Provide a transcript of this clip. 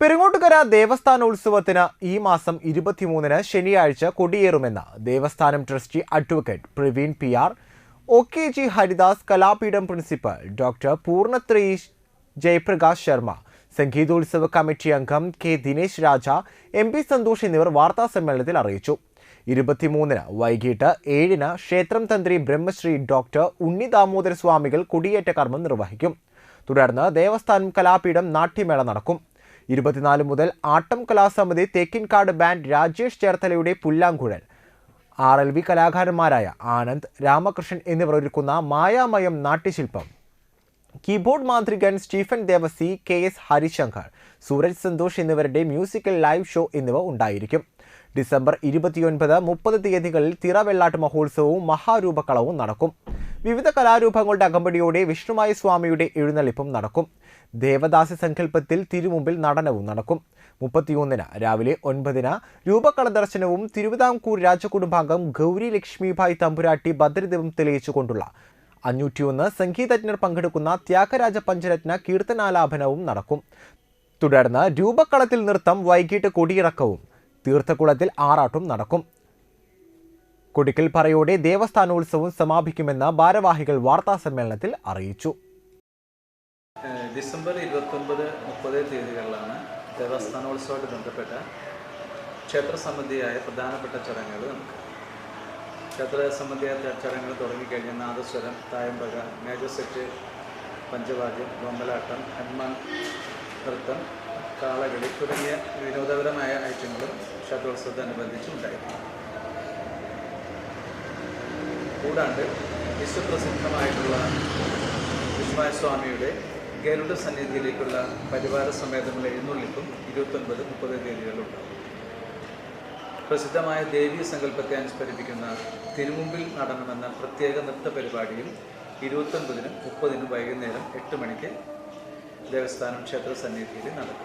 പെരുങ്ങോട്ടുകര ദേവസ്ഥാനോത്സവത്തിന് ഈ മാസം ഇരുപത്തിമൂന്നിന് ശനിയാഴ്ച കൊടിയേറുമെന്ന് ദേവസ്ഥാനം trustee advocate Praveen P R O K G Haridas Kalapeetham principal doctor Poornathrayee Jayaprakash Sharma സംഗീതോത്സവ committee അംഗം K Dinesh Raja M P Santhosh എന്നിവർ വാർത്താസമ്മേളനത്തിൽ അറിയിച്ചു. ഇരുപത്തിമൂന്നിന് വൈകിട്ട് ഏഴിന് ക്ഷേത്രം തന്ത്രി ബ്രഹ്മശ്രീ ഡോക്ടർ ഉണ്ണി ദാമോദര സ്വാമികൾ കൊടിയേറ്റ കർമ്മം നിർവഹിക്കും. തുടർന്ന് ദേവസ്ഥാനം കലാപീഠം നാട്യമേള നടക്കും. ഇരുപത്തിനാല് മുതൽ ആട്ടം കലാസമിതി തേക്കിൻകാട് ബാൻഡ് രാജേഷ് ചേർത്തലയുടെ പുല്ലാങ്കുഴൽ. ആർ എൽ വി കലാകാരന്മാരായ ആനന്ദ് രാമകൃഷ്ണൻ എന്നിവർ ഒരുക്കുന്ന മായാമയം നാട്യശില്പം. കീബോർഡ് മാന്ത്രികൻ Stephen Devassy K S Harishankar Sooraj Santhosh എന്നിവരുടെ മ്യൂസിക്കൽ ലൈവ് ഷോ എന്നിവ ഉണ്ടായിരിക്കും. ഡിസംബർ ഇരുപത്തിയൊൻപത് മുപ്പത് തീയതികളിൽ തിറവെള്ളാട്ട് മഹോത്സവവും മഹാരൂപക്കളവും നടക്കും. വിവിധ കലാരൂപങ്ങളുടെ അകമ്പടിയോടെ വിഷ്ണുമായ സ്വാമിയുടെ എഴുന്നള്ളിപ്പും നടക്കും. ദേവദാസി സങ്കല്പത്തിൽ തിരുമുമ്പിൽ നടനവും നടക്കും. മുപ്പത്തിയൊന്നിന് രാവിലെ ഒൻപതിന് രൂപക്കള ദർശനവും തിരുവിതാംകൂർ രാജകുടുംബാംഗം ഗൗരി ലക്ഷ്മിഭായ് തമ്പുരാട്ടി ഭദ്രദീപം തെളിയിച്ചുകൊണ്ടുള്ള അഞ്ഞൂറ്റിയൊന്ന് സംഗീതജ്ഞർ പങ്കെടുക്കുന്ന ത്യാഗരാജ പഞ്ചരത്ന കീർത്തനാലാപനവും നടക്കും. തുടർന്ന് രൂപക്കളത്തിൽ നൃത്തം വൈകിട്ട് കൊടിയിറക്കവും തീർത്ഥക്കുളത്തിൽ ആറാട്ടും നടക്കും. കൊടിക്കൽ പറയോടെ ദേവസ്ഥാനോത്സവം സമാപിക്കുമെന്ന് ഭാരവാഹികൾ വാർത്താസമ്മേളനത്തിൽ അറിയിച്ചു. ഡിസംബർ ഇരുപത്തൊമ്പത് മുപ്പത് തീയതികളിലാണ് ദേവസ്ഥാനോത്സവമായിട്ട് ബന്ധപ്പെട്ട ക്ഷേത്ര സംബന്ധിയായ പ്രധാനപ്പെട്ട ചടങ്ങുകൾ നമുക്ക് ക്ഷേത്ര സംബന്ധിയായ ചടങ്ങുകൾ തുടങ്ങിക്കഴിഞ്ഞാൽ നാദസ്വരം തായമ്പക മേജർ സെറ്റ് പഞ്ചവാദ്യം ബൊമ്മലാട്ടം ഹനുമാൻ നൃത്തം കാളകളി തുടങ്ങിയ വിനോദപരമായ ഐറ്റങ്ങളും ക്ഷേത്രോത്സവത്തോടനുബന്ധിച്ച് ഉണ്ടായിരുന്നു. കൂടാണ്ട് വിശ്വപ്രസിദ്ധമായിട്ടുള്ള വിശ്വായ സ്വാമിയുടെ ഗരുഡ സന്നിധിയിലേക്കുള്ള പരിവാര സമേതമുള്ള എഴുന്നള്ളിപ്പും ഇരുപത്തൊൻപത് മുപ്പത് തീയതികളിലുണ്ടാകും പ്രസിദ്ധമായ ദേവീ സങ്കല്പത്തെ അനുസ്മരിപ്പിക്കുന്ന തിരുമുമ്പിൽ നടണമെന്ന പ്രത്യേക നൃത്ത പരിപാടിയും ഇരുപത്തൊൻപതിനും മുപ്പതിനും വൈകുന്നേരം എട്ട് മണിക്ക് ദേവസ്ഥാനം ക്ഷേത്ര സന്നിധിയിൽ നടക്കും.